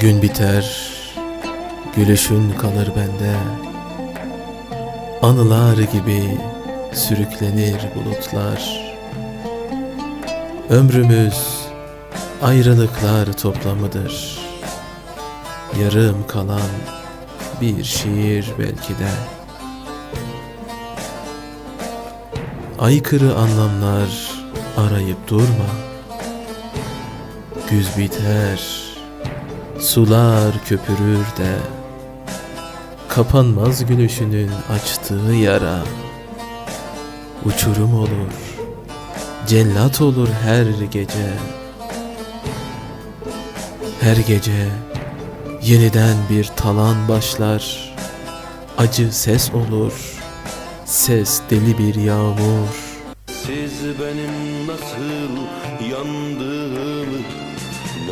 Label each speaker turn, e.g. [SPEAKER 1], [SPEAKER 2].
[SPEAKER 1] Gün biter, gülüşün kalır bende. Anılar gibi sürüklenir bulutlar. Ömrümüz ayrılıklar toplamıdır. Yarım kalan bir şiir belki de. Aykırı anlamlar arayıp durma. Güz biter, sular köpürür de Kapanmaz gülüşünün açtığı yara. Uçurum olur, cellat olur her gece. Her gece yeniden bir talan başlar Acı ses olur, ses deli bir yağmur.
[SPEAKER 2] Siz benim nasıl yandığımı